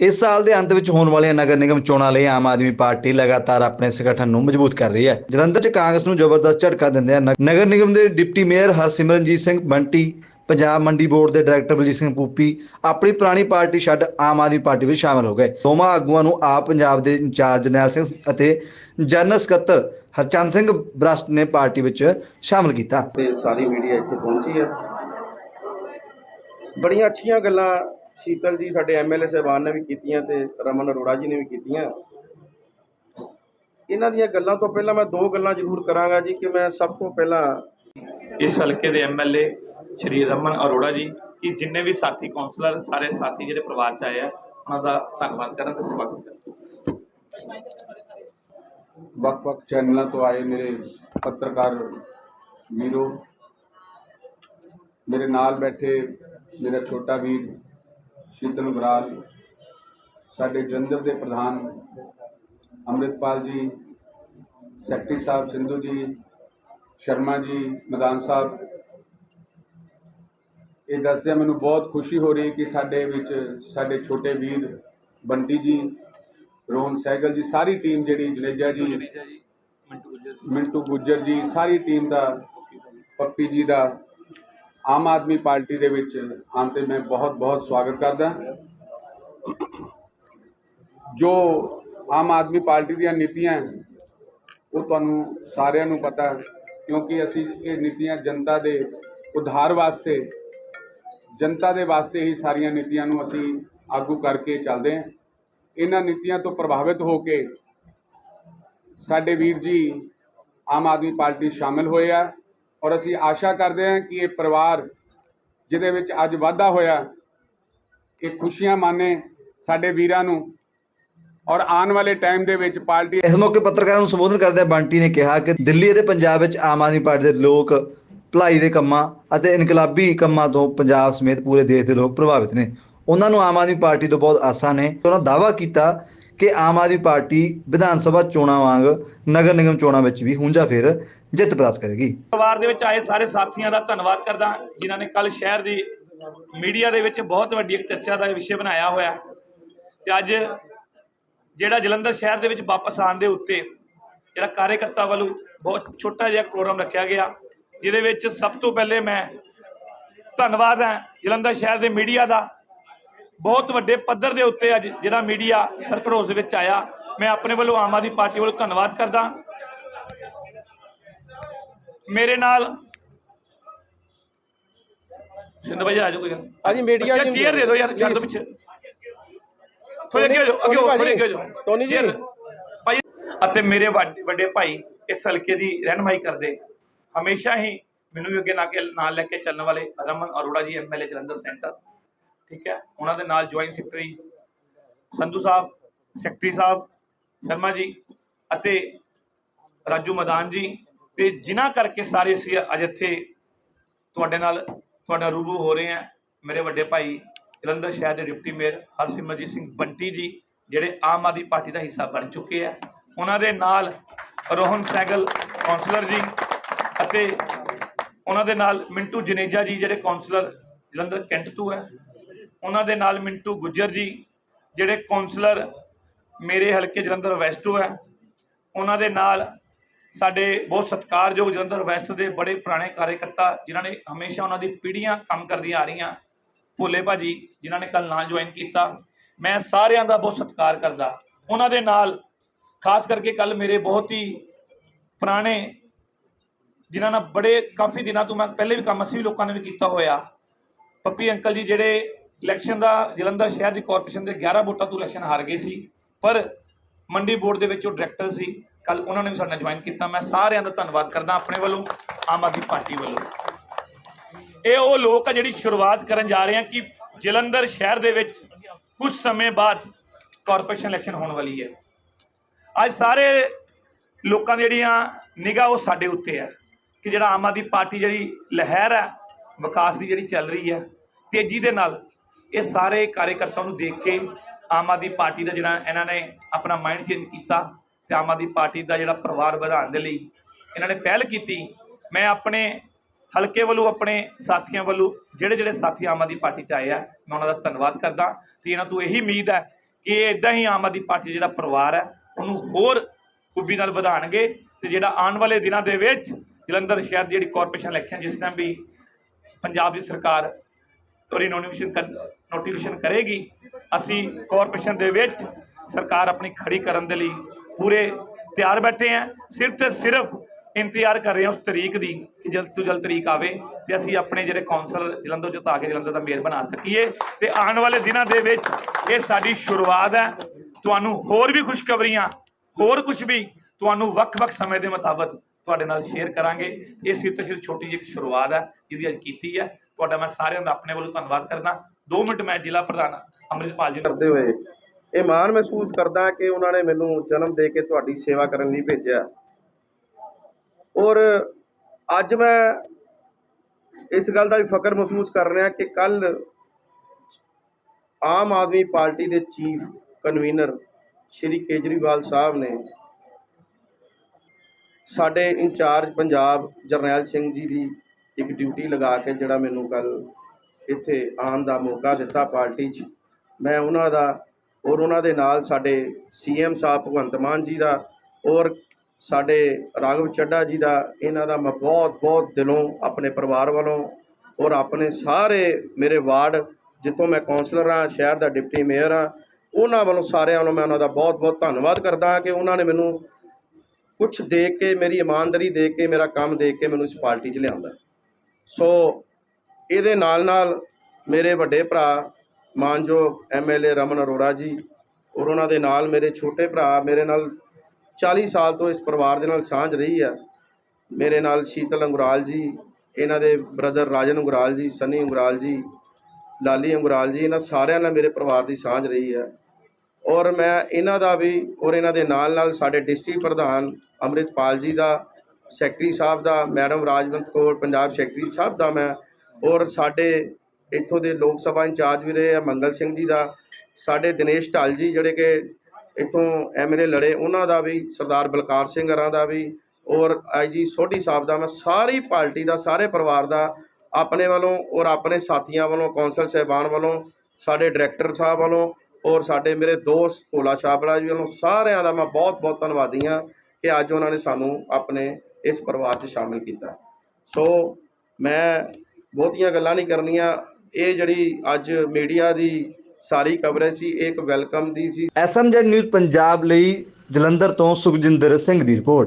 ਇਸ ਸਾਲ ਦੇ ਅੰਤ ਵਿੱਚ ਹੋਣ ਵਾਲੀਆਂ ਨਗਰ ਨਿਗਮ ਚੋਣਾਂ ਲਈ ਆਮ ਆਦਮੀ ਪਾਰਟੀ ਲਗਾਤਾਰ ਆਪਣੇ ਸੰਗਠਨ ਨੂੰ ਮਜ਼ਬੂਤ ਕਰ ਰਹੀ ਹੈ। ਜਲੰਧਰ 'ਚ ਕਾਂਗਰਸ ਨੂੰ ਜ਼ਬਰਦਸਤ ਝਟਕਾ ਦਿੰਦਿਆਂ ਨਗਰ ਨਿਗਮ ਦੇ deputy mayor Harsimranjit Singh Bunty, Punjab Mandi board ਦੇ ਡਾਇਰੈਕਟਰ ਬਲਜੀਤ ਸਿੰਘ ਪੂਪੀ, ਆਪਣੀ ਪੁਰਾਣੀ ਪਾਰਟੀ ਛੱਡ ਆਮ ਆਦਮੀ ਪਾਰਟੀ ਵਿੱਚ ਸ਼ਾਮਲ ਹੋ ਗਏ। ਦੋਵਾਂ ਆਗੂਆਂ ਨੂੰ ਆਪ ਪੰਜਾਬ ਦੇ ਇੰਚਾਰਜ ਜਰਨੈਲ ਸਿੰਘ ਅਤੇ ਜਨਰਲ ਸਕੱਤਰ ਹਰਚੰਦ ਸਿੰਘ ਬ੍ਰਸਟ ਨੇ ਪਾਰਟੀ ਵਿੱਚ ਸ਼ਾਮਲ ਕੀਤਾ। ਤੇ ਸਾਰੀ ਮੀਡੀਆ ਇੱਥੇ ਪਹੁੰਚੀ ਹੈ। ਬੜੀਆਂ ਅੱਛੀਆਂ ਗੱਲਾਂ ਸ਼ੀਤਲ ਜੀ ਸਾਡੇ ਐਮਐਲਏ ਸਾਹਿਬਾਨ ਨੇ ਵੀ ਕੀਤੀਆਂ ਤੇ ਰਮਨ ਅਰੋੜਾ ਜੀ ਨੇ ਵੀ ਕੀਤੀਆਂ। ਇਹਨਾਂ ਦੀਆਂ ਗੱਲਾਂ ਤੋਂ ਪਹਿਲਾਂ ਮੈਂ ਦੋ ਗੱਲਾਂ ਜ਼ਰੂਰ ਕਰਾਂਗਾ ਜੀ ਕਿ ਮੈਂ ਸਭ ਤੋਂ ਪਹਿਲਾਂ ਇਸ ਹਲਕੇ ਦੇ ਐਮਐਲਏ ਸ਼੍ਰੀ ਰਮਨ ਅਰੋੜਾ ਜੀ ਕਿ ਜਿੰਨੇ ਵੀ ਸਾਥੀ ਕਾਉਂਸਲਰ ਸਾਰੇ ਸਾਥੀ ਜਿਹੜੇ ਪਰਿਵਾਰ ਚ ਆਏ ਆ ਉਹਨਾਂ ਦਾ ਧੰਨਵਾਦ ਕਰਨ ਤੇ ਸਵਾਗਤ ਕਰਨ। ਵੱਖ-ਵੱਖ ਚੈਨਲਾਂ ਤੋਂ ਆਏ ਮੇਰੇ ਪੱਤਰਕਾਰ ਵੀਰੋ ਮੇਰੇ ਨਾਲ ਬੈਠੇ ਮੇਰਾ ਛੋਟਾ ਵੀਰ ਸ਼ੀਤਲ ਬਰਾਲ ਸਾਡੇ ਜਲੰਧਰ ਦੇ ਪ੍ਰਧਾਨ ਅੰਮ੍ਰਿਤਪਾਲ ਜੀ ਸੈਕਟਰੀ ਸਾਹਿਬ ਸਿੰਧੂ ਜੀ ਸ਼ਰਮਾ ਜੀ ਮੈਦਾਨ ਸਾਹਿਬ। ਇਹ ਦੱਸਦਿਆਂ ਮੈਨੂੰ ਬਹੁਤ ਖੁਸ਼ੀ ਹੋ ਰਹੀ ਕਿ ਸਾਡੇ ਵਿੱਚ ਸਾਡੇ ਛੋਟੇ ਵੀਰ ਬੰਟੀ ਜੀ ਰੋਹਨ ਸਹਿਗਲ ਜੀ ਸਾਰੀ ਟੀਮ ਜਿਹੜੀ ਜਨੇਜਾ ਜੀ ਮਿੰਟੂ ਗੁੱਜਰ ਜੀ ਸਾਰੀ ਟੀਮ ਦਾ ਪੱਪੀ ਜੀ ਦਾ ਆਮ ਆਦਮੀ ਪਾਰਟੀ ਦੇ ਵਿੱਚ ਆਉਣ ਤੇ ਮੈਂ ਬਹੁਤ ਬਹੁਤ ਸਵਾਗਤ ਕਰਦਾ। ਜੋ ਆਮ ਆਦਮੀ ਪਾਰਟੀ ਦੀਆਂ ਨੀਤੀਆਂ ਉਹ ਤੁਹਾਨੂੰ ਸਾਰਿਆਂ ਨੂੰ ਪਤਾ ਕਿਉਂਕਿ ਅਸੀਂ ਇਹ ਨੀਤੀਆਂ ਜਨਤਾ ਦੇ ਉਧਾਰ ਵਾਸਤੇ, ਜਨਤਾ ਦੇ ਵਾਸਤੇ ਹੀ ਸਾਰੀਆਂ ਨੀਤੀਆਂ ਨੂੰ ਅਸੀਂ ਆਗੂ ਕਰਕੇ ਚੱਲਦੇ ਹਾਂ। ਇਹਨਾਂ ਨੀਤੀਆਂ ਤੋਂ ਪ੍ਰਭਾਵਿਤ ਹੋ ਕੇ ਸਾਡੇ ਵੀਰ ਜੀ ਆਮ ਆਦਮੀ ਪਾਰਟੀ ਸ਼ਾਮਿਲ ਹੋਏ ਆ। ਔਰ ਅਸੀਂ ਆਸ਼ਾ ਕਰਦੇ ਹਾਂ ਕਿ ਇਹ ਪਰਿਵਾਰ ਜਿਹਦੇ ਵਿੱਚ ਅੱਜ ਵਾਧਾ ਹੋਇਆ, ਇਹ ਖੁਸ਼ੀਆਂ ਮਾਨੇ ਸਾਡੇ ਵੀਰਾਂ ਨੂੰ ਔਰ ਆਉਣ ਵਾਲੇ ਟਾਈਮ ਦੇ ਵਿੱਚ ਪਾਰਟੀ ਇਸ ਮੌਕੇ ਪੱਤਰਕਾਰਾਂ ਨੂੰ ਸੰਬੋਧਨ ਕਰਦਿਆਂ ਬੰਟੀ ਨੇ ਕਿਹਾ ਕਿ ਦਿੱਲੀ ਅਤੇ ਪੰਜਾਬ ਵਿੱਚ ਆਮ ਆਦਮੀ ਪਾਰਟੀ ਦੇ ਲੋਕ ਭਲਾਈ ਦੇ ਕੰਮਾਂ ਅਤੇ ਇਨਕਲਾਬੀ ਕੰਮਾਂ ਤੋਂ ਪੰਜਾਬ ਸਮੇਤ ਪੂਰੇ ਦੇਸ਼ ਦੇ ਲੋਕ ਪ੍ਰਭਾਵਿਤ ਨੇ। ਉਹਨਾਂ ਨੂੰ ਆਮ ਆਦਮੀ ਪਾਰਟੀ ਤੋਂ ਬਹੁਤ ਆਸਾਂ ਨੇ। ਉਹਨਾਂ ਦਾਅਵਾ ਕੀਤਾ ਕਿ ਆਮ ਆਦਮੀ ਪਾਰਟੀ ਵਿਧਾਨ ਸਭਾ ਚੋਣਾਂ ਵਾਂਗ ਨਗਰ ਨਿਗਮ ਚੋਣਾਂ ਵਿੱਚ ਵੀ ਹੁੰਜਾ ਫਿਰ ਜਿੱਤ ਪ੍ਰਾਪਤ ਕਰੇਗੀ। ਪਰਿਵਾਰ ਦੇ ਵਿੱਚ ਆਏ ਸਾਰੇ ਸਾਥੀਆਂ ਦਾ ਧੰਨਵਾਦ ਕਰਦਾ, ਜਿਨ੍ਹਾਂ ਨੇ ਕੱਲ ਸ਼ਹਿਰ ਦੀ ਮੀਡੀਆ ਦੇ ਵਿੱਚ ਬਹੁਤ ਵੱਡੀ ਇੱਕ ਚਰਚਾ ਦਾ ਵਿਸ਼ੇ ਬਣਾਇਆ ਹੋਇਆ। ਤੇ ਅੱਜ ਜਿਹੜਾ ਜਲੰਧਰ ਸ਼ਹਿਰ ਦੇ ਵਿੱਚ ਵਾਪਸ ਆਉਣ ਦੇ ਉੱਤੇ ਜਿਹੜਾ ਕਾਰਜਕਰਤਾ ਵੱਲੋਂ ਬਹੁਤ ਛੋਟਾ ਜਿਹਾ ਪ੍ਰੋਗਰਾਮ ਰੱਖਿਆ ਗਿਆ, ਜਿਹਦੇ ਵਿੱਚ ਸਭ ਤੋਂ ਪਹਿਲੇ ਮੈਂ ਧੰਨਵਾਦ ਹੈ ਜਲੰਧਰ ਸ਼ਹਿਰ ਦੇ ਮੀਡੀਆ ਦਾ ਬਹੁਤ ਵੱਡੇ ਪੱਧਰ ਦੇ ਉੱਤੇ ਅੱਜ ਜਿਹੜਾ ਮੀਡੀਆ ਸਰਕਰੋਜ਼ ਦੇ ਵਿੱਚ ਆਇਆ ਮੈਂ ਆਪਣੇ ਵੱਲੋਂ ਆਮ ਆਦਮੀ ਪਾਰਟੀ ਵੱਲੋਂ ਧੰਨਵਾਦ ਕਰਦਾ। ਮੇਰੇ ਨਾਲ ਸਿੰਧ ਭਾਈ ਆ ਜਾਓ ਕੋਈ। ਹਾਂਜੀ ਮੀਡੀਆ ਬੱਚਾ ਚੇਅਰ ਦੇ ਦਿਓ ਯਾਰ ਦਿਓ ਪਿੱਛੇ। ਥੋੜੇ ਅੱਗੇ ਹੋ ਜਾਓ ਅੱਗੇ ਹੋ ਥੋੜੇ ਅੱਗੇ ਹੋ ਜਾਓ। ਟੋਨੀ ਜੀ। ਭਾਈ ਅਤੇ ਮੇਰੇ ਵੱਡੇ ਵੱਡੇ ਭਾਈ ਇਸ ਹਲਕੇ ਦੀ ਰਹਿਨਮਾਈ ਕਰਦੇ। ਹਮੇਸ਼ਾ ਹੀ ਮੈਨੂੰ ਵੀ ਅੱਗੇ ਨਾਲ ਲੈ ਕੇ ਚੱਲਣ ਵਾਲੇ ਰਮਨ ਅਰੋੜਾ ਜੀ ਐਮਐਲਏ ਜਲੰਧਰ ਸੈਂਟਰ। ਠੀਕ ਹੈ? ਉਹਨਾਂ ਦੇ ਨਾਲ joint secretary Sandhu Sahib secretary Sahib Sharma ji ਅਤੇ ਰਾਜੂ ਮਦਾਨ ਜੀ ਤੇ ਜਿਨ੍ਹਾਂ ਕਰਕੇ ਸਾਰੇ ਅਸੀਂ ਅੱਜ ਇੱਥੇ ਤੁਹਾਡੇ ਨਾਲ, ਤੁਹਾਡਾ ਰੂਬੂ ਹੋ ਰਹੇ ਹਾਂ, ਮੇਰੇ ਵੱਡੇ ਭਾਈ ਜਲੰਧਰ ਸ਼ਹਿਰ ਦੇ ਡਿਪਟੀ ਮੇਅਰ ਹਰਸਿਮਰਜੀਤ ਸਿੰਘ ਬੰਟੀ ਜੀ, ਜਿਹੜੇ ਆਮ ਆਦਮੀ ਪਾਰਟੀ ਦਾ ਹਿੱਸਾ ਬਣ ਚੁੱਕੇ ਆ। ਉਹਨਾਂ ਦੇ ਨਾਲ ਰੋਹਨ ਸੈਗਲ ਕਾਉਂਸਲਰ ਜੀ ਅਤੇ ਉਹਨਾਂ ਦੇ ਨਾਲ ਮਿੰਟੂ ਜਨੇਜਾ ਜੀ, ਜਿਹੜੇ ਕਾਉਂਸਲਰ ਜਲੰਧਰ ਕੈਂਟ ਤੋਂ ਹੈ। ਉਹਨਾਂ ਦੇ ਨਾਲ ਮਿੰਟੂ ਗੁੱਜਰ ਜੀ, ਜਿਹੜੇ ਕਾਉਂਸਲਰ ਮੇਰੇ ਹਲਕੇ ਜਲੰਧਰ ਵੈਸਟ ਹੈ। ਉਹਨਾਂ ਦੇ ਨਾਲ ਸਾਡੇ ਬਹੁਤ ਸਤਿਕਾਰਯੋਗ ਜਲੰਧਰ ਵੈਸਟ ਦੇ ਬੜੇ ਪੁਰਾਣੇ ਕਾਰਜਕਰਤਾ, ਜਿਨ੍ਹਾਂ ਨੇ ਹਮੇਸ਼ਾ ਉਹਨਾਂ ਦੀ ਪੀੜ੍ਹੀਆਂ ਕੰਮ ਕਰਦੀਆਂ ਆ ਰਹੀਆਂ। ਭੋਲੇ ਭਾਜੀ, ਜਿਨ੍ਹਾਂ ਨੇ ਕੱਲ ਨਾਲ ਜੁਆਇਨ ਕੀਤਾ। ਮੈਂ ਸਾਰਿਆਂ ਦਾ ਬਹੁਤ ਸਤਿਕਾਰ ਕਰਦਾ। ਉਹਨਾਂ ਦੇ ਨਾਲ, ਖਾਸ ਕਰਕੇ ਕੱਲ ਮੇਰੇ ਬਹੁਤ ਹੀ ਪੁਰਾਣੇ, ਜਿਨ੍ਹਾਂ ਨਾਲ ਬੜੇ ਕਾਫੀ ਦਿਨਾਂ ਤੋਂ ਮੈਂ ਪਹਿਲੇ ਵੀ ਕੰਮ ਅਸੀਂ ਵੀ ਲੋਕਾਂ ਨੇ ਵੀ ਕੀਤਾ ਹੋਇਆ। ਪੱਪੀ ਅੰਕਲ ਜੀ ਜਿਹੜੇ ਇਲੈਕਸ਼ਨ ਦਾ ਜਲੰਧਰ ਸ਼ਹਿਰ ਦੀ ਕਾਰਪੋਰੇਸ਼ਨ ਦੇ 11 ਵੋਟਾਂ ਤੋਂ ਇਲੈਕਸ਼ਨ ਹਾਰ ਗਏ ਸੀ, ਪਰ ਮੰਡੀ ਬੋਰਡ ਦੇ ਵਿੱਚ ਉਹ ਡਾਇਰੈਕਟਰ ਸੀ ਕੱਲ ਉਹਨਾਂ ਨੇ ਵੀ ਸਾਡੇ ਨਾਲ ਜੁਆਇਨ ਕੀਤਾ। ਮੈਂ ਸਾਰਿਆਂ ਦਾ ਧੰਨਵਾਦ ਕਰਦਾ ਆਪਣੇ ਵੱਲੋਂ, ਆਮ ਆਦਮੀ ਪਾਰਟੀ ਵੱਲੋਂ। ਇਹ ਉਹ ਲੋਕ ਆ ਜਿਹੜੀ ਸ਼ੁਰੂਆਤ ਕਰਨ ਜਾ ਰਹੇ ਆ ਕਿ ਜਲੰਧਰ ਸ਼ਹਿਰ ਦੇ ਵਿੱਚ ਕੁਝ ਸਮੇਂ ਬਾਅਦ ਕਾਰਪੋਰੇਸ਼ਨ ਇਲੈਕਸ਼ਨ ਹੋਣ ਵਾਲੀ ਹੈ। ਅੱਜ ਸਾਰੇ ਲੋਕਾਂ ਦੀ ਜਿਹੜੀਆਂ ਨਿਗਾਹ ਉਹ ਸਾਡੇ ਉੱਤੇ ਹੈ ਕਿ ਜਿਹੜਾ ਆਮ ਆਦਮੀ ਪਾਰਟੀ ਜਿਹੜੀ ਲਹਿਰ ਹੈ ਵਿਕਾਸ ਦੀ ਜਿਹੜੀ ਚੱਲ ਰਹੀ ਹੈ ਤੇਜ਼ੀ ਦੇ ਨਾਲ ਇਹ ਸਾਰੇ ਕਾਰਜਕਰਤਾ ਨੂੰ ਦੇਖ ਕੇ ਆਮ ਆਦਮੀ ਪਾਰਟੀ ਦਾ ਜਿਹੜਾ ਇਹਨਾਂ ਨੇ ਆਪਣਾ ਮਾਈਂਡ ਚੇਂਜ ਕੀਤਾ ਤੇ ਆਮ ਆਦਮੀ ਪਾਰਟੀ ਦਾ ਜਿਹੜਾ ਪਰਿਵਾਰ ਵਧਾਉਣ ਦੇ ਲਈ ਇਹਨਾਂ ਨੇ ਪਹਿਲ ਕੀਤੀ। ਮੈਂ ਆਪਣੇ ਹਲਕੇ ਵੱਲੋਂ, ਆਪਣੇ ਸਾਥੀਆਂ ਵੱਲੋਂ, ਜਿਹੜੇ ਜਿਹੜੇ ਸਾਥੀ ਆਮ ਆਦਮੀ ਪਾਰਟੀ ਚ ਆਏ ਆ, ਮੈਂ ਉਹਨਾਂ ਦਾ ਧੰਨਵਾਦ ਕਰਦਾ। ਤੇ ਇਹਨਾਂ ਤੋਂ ਇਹੀ ਉਮੀਦ ਹੈ ਕਿ ਇਹ ਇਦਾਂ ਹੀ ਆਮ ਆਦਮੀ ਪਾਰਟੀ ਦਾ ਜਿਹੜਾ ਪਰਿਵਾਰ ਹੈ, ਉਹਨੂੰ ਹੋਰ ਖੂਬੀ ਨਾਲ ਵਧਾਣਗੇ ਤੇ ਜਿਹੜਾ ਆਉਣ ਵਾਲੇ ਦਿਨਾਂ ਦੇ ਵਿੱਚ ਜਲੰਧਰ ਸ਼ਹਿਰ ਦੀ ਜਿਹੜੀ ਕਾਰਪੋਰੇਸ਼ਨ ਇਲੈਕਸ਼ਨ ਜਿਸ ਟਾਈਮ ਵੀ ਪੰਜਾਬ ਦੀ ਸਰਕਾਰ ਤੁਹਾਡੀ ਨੋਟੀਫਿਕੇਸ਼ਨ ਨੋਟੀਫਿਕੇਸ਼ਨ ਕਰੇਗੀ। ਅਸੀਂ ਕਾਰਪੋਰੇਸ਼ਨ ਦੇ ਵਿੱਚ ਸਰਕਾਰ ਆਪਣੀ ਖੜੀ ਕਰਨ ਦੇ ਲਈ ਪੂਰੇ ਤਿਆਰ ਬੈਠੇ ਹਾਂ। ਸਿਰਫ ਤੇ ਸਿਰਫ ਇੰਤਜ਼ਾਰ ਕਰ ਰਹੇ ਹਾਂ ਉਸ ਤਰੀਕ ਦੀ ਕਿ ਜਲਦ ਤੋਂ ਜਲਦ ਤਰੀਕ ਆਵੇ ਤੇ ਅਸੀਂ ਆਪਣੇ ਜਿਹੜੇ ਕੌਂਸਲ ਜਲੰਧਰ ਜਿਤਾ ਕੇ ਜਲੰਧਰ ਦਾ ਮੇਅਰ ਬਣਾ ਸਕੀਏ ਤੇ ਆਉਣ ਵਾਲੇ ਦਿਨਾਂ ਦੇ ਵਿੱਚ ਇਹ ਸਾਡੀ ਸ਼ੁਰੂਆਤ ਹੈ। ਤੁਹਾਨੂੰ ਹੋਰ ਵੀ ਖੁਸ਼ਖਬਰੀਆਂ, ਹੋਰ ਕੁਝ ਵੀ ਤੁਹਾਨੂੰ ਵੱਖ-ਵੱਖ ਸਮੇਂ ਦੇ ਮੁਤਾਬਕ ਤੁਹਾਡੇ ਨਾਲ ਸ਼ੇਅਰ ਕਰਾਂਗੇ। ਇਹ ਸਿਰਫ ਤੇ ਸਿਰਫ ਛੋਟੀ ਜਿਹੀ ਇੱਕ ਸ਼ੁਰੂਆਤ ਹੈ, ਜਿਹਦੀ ਅੱਜ ਕੀਤੀ ਹੈ। ਤੁਹਾਡਾ ਮੈਂ ਸਾਰਿਆਂ ਦਾ ਆਪਣੇ ਵੱਲੋਂ ਧੰਨਵਾਦ ਕਰਦਾ। 2 ਮਿੰਟ ਮੈਂ ਜ਼ਿਲ੍ਹਾ ਪ੍ਰਧਾਨ ਅੰਮ੍ਰਿਤਪਾਲ ਜੀ ਕਰਦੇ ਹੋਏ ਇਹ ਮਾਣ ਮਹਿਸੂਸ ਕਰਦਾ ਕਿ ਉਹਨਾਂ ਨੇ ਮੈਨੂੰ ਜਨਮ ਦੇ ਕੇ ਤੁਹਾਡੀ ਸੇਵਾ ਕਰਨ ਲਈ ਭੇਜਿਆ। ਔਰ ਅੱਜ ਮੈਂ ਇਸ ਗੱਲ ਦਾ ਵੀ ਫਖਰ ਮਹਿਸੂਸ ਕਰ ਰਿਹਾ ਕਿ ਕੱਲ ਆਮ ਆਦਮੀ ਪਾਰਟੀ ਦੇ ਚੀਫ ਕਨਵੀਨਰ ਸ਼੍ਰੀ ਕੇਜਰੀਵਾਲ ਸਾਹਿਬ ਨੇ ਸਾਡੇ ਇੰਚਾਰਜ ਪੰਜਾਬ ਜਰਨੈਲ ਸਿੰਘ ਜੀ ਦੀ ਇੱਕ ਡਿਊਟੀ ਲਗਾ ਕੇ ਜਿਹੜਾ ਮੈਨੂੰ ਕੱਲ ਇੱਥੇ ਆਉਣ ਦਾ ਮੌਕਾ ਦਿੱਤਾ ਪਾਰਟੀ 'ਚ। ਮੈਂ ਉਹਨਾਂ ਦਾ ਔਰ ਉਹਨਾਂ ਦੇ ਨਾਲ ਸਾਡੇ ਸੀਐਮ ਸਾਹਿਬ ਭਗਵੰਤ ਮਾਨ ਜੀ ਦਾ ਔਰ ਸਾਡੇ ਰਾਘਵ ਚੱਡਾ ਜੀ ਦਾ, ਇਹਨਾਂ ਦਾ ਮੈਂ ਬਹੁਤ ਬਹੁਤ ਦਿਲੋਂ ਆਪਣੇ ਪਰਿਵਾਰ ਵੱਲੋਂ ਔਰ ਆਪਣੇ ਸਾਰੇ ਮੇਰੇ ਵਾਰਡ, ਜਿੱਥੋਂ ਮੈਂ ਕਾਉਂਸਲਰ ਹਾਂ, ਸ਼ਹਿਰ ਦਾ ਡਿਪਟੀ ਮੇਅਰ ਹਾਂ, ਉਹਨਾਂ ਵੱਲੋਂ ਸਾਰਿਆਂ ਵੱਲੋਂ ਮੈਂ ਉਹਨਾਂ ਦਾ ਬਹੁਤ ਬਹੁਤ ਧੰਨਵਾਦ ਕਰਦਾ ਹਾਂ ਕਿ ਉਹਨਾਂ ਨੇ ਮੈਨੂੰ ਕੁਝ ਦੇਖ ਕੇ, ਮੇਰੀ ਇਮਾਨਦਾਰੀ ਦੇਖ ਕੇ, ਮੇਰਾ ਕੰਮ ਦੇਖ ਕੇ ਮੈਨੂੰ ਇਸ ਪਾਰਟੀ 'ਚ ਲਿਆਂਦਾ। ਸੋ ਇਹਦੇ ਨਾਲ ਨਾਲ ਮੇਰੇ ਵੱਡੇ ਭਰਾ ਮਾਨਯੋਗ ਐਮਐਲਏ ਰਮਨ ਅਰੋੜਾ ਜੀ ਔਰ ਉਹਨਾਂ ਦੇ ਨਾਲ ਮੇਰੇ ਛੋਟੇ ਭਰਾ ਮੇਰੇ ਨਾਲ 40 ਸਾਲ ਤੋਂ ਇਸ ਪਰਿਵਾਰ ਦੇ ਨਾਲ ਸਾਂਝ ਰਹੀ ਹੈ ਮੇਰੇ ਨਾਲ ਸ਼ੀਤਲ ਅੰਗਰਾਲ ਜੀ, ਇਹਨਾਂ ਦੇ ਬ੍ਰਦਰ ਰਾਜਨ ਅੰਗਰਾਲ ਜੀ, ਸਨੀ ਅੰਗਰਾਲ ਜੀ, ਲਾਲੀ ਅੰਗਰਾਲ ਜੀ, ਇਹਨਾਂ ਸਾਰਿਆਂ ਨਾਲ ਮੇਰੇ ਪਰਿਵਾਰ ਦੀ ਸਾਂਝ ਰਹੀ ਹੈ ਔਰ ਮੈਂ ਇਹਨਾਂ ਦਾ ਵੀ ਔਰ ਇਹਨਾਂ ਦੇ ਨਾਲ ਨਾਲ ਸਾਡੇ ਡਿਸਟ੍ਰਿਕਟ ਪ੍ਰਧਾਨ ਅੰਮ੍ਰਿਤਪਾਲ ਜੀ ਦਾ ਸੈਕਟਰੀ ਸਾਹਿਬ ਦਾ, ਮੈਡਮ ਰਾਜਵੰਤ ਕੌਰ, ਪੰਜਾਬ ਸੈਕਟਰੀ ਸਾਹਿਬ ਦਾ ਮੈਂ, ਔਰ ਸਾਡੇ ਇੱਥੋਂ ਦੇ ਲੋਕ ਸਭਾ ਇੰਚਾਰਜ ਵੀ ਰਹੇ ਆ, ਮੰਗਲ ਸਿੰਘ ਜੀ ਦਾ, ਸਾਡੇ ਦਿਨੇਸ਼ ਢਾਲ ਜੀ ਜਿਹੜੇ ਕਿ ਇੱਥੋਂ ਐਮਐਲਏ ਲੜੇ, ਉਹਨਾਂ ਦਾ ਵੀ, ਸਰਦਾਰ ਬਲਕਾਰ ਸਿੰਘ ਹਰਾਂ ਦਾ ਵੀ, ਔਰ ਆਈਜੀ ਸੋਢੀ ਸਾਹਿਬ ਦਾ ਮੈਂ, ਸਾਰੀ ਪਾਰਟੀ ਦਾ, ਸਾਰੇ ਪਰਿਵਾਰ ਦਾ, ਆਪਣੇ ਵੱਲੋਂ ਔਰ ਆਪਣੇ ਸਾਥੀਆਂ ਵੱਲੋਂ, ਕੌਂਸਲ ਸਹਿਬਾਨ ਵੱਲੋਂ, ਸਾਡੇ ਡਾਇਰੈਕਟਰ ਸਾਹਿਬ ਵੱਲੋਂ, ਔਰ ਸਾਡੇ ਮੇਰੇ ਦੋਸਤ ਭੋਲਾ ਛਾਬੜਾ ਜੀ ਵੱਲੋਂ, ਸਾਰਿਆਂ ਦਾ ਮੈਂ ਬਹੁਤ ਬਹੁਤ ਧੰਨਵਾਦੀ ਹਾਂ ਕਿ ਅੱਜ ਉਹਨਾਂ ਨੇ ਸਾਨੂੰ ਆਪਣੇ ਇਸ ਪਰਿਵਾਰ 'ਚ ਸ਼ਾਮਿਲ ਕੀਤਾ। ਸੋ ਮੈਂ ਬਹੁਤੀਆਂ ਗੱਲਾਂ ਨਹੀਂ ਕਰਨੀਆਂ। ਇਹ ਜਿਹੜੀ ਅੱਜ ਮੀਡੀਆ ਦੀ ਸਾਰੀ ਕਵਰੇਜ ਸੀ, ਇਹ ਇੱਕ ਵੈਲਕਮ ਦੀ ਸੀ। ਐਸਐਮਜੈਡ ਨਿਊਜ਼ ਪੰਜਾਬ ਲਈ ਜਲੰਧਰ ਤੋਂ ਸੁਖਜਿੰਦਰ ਸਿੰਘ ਦੀ ਰਿਪੋਰਟ।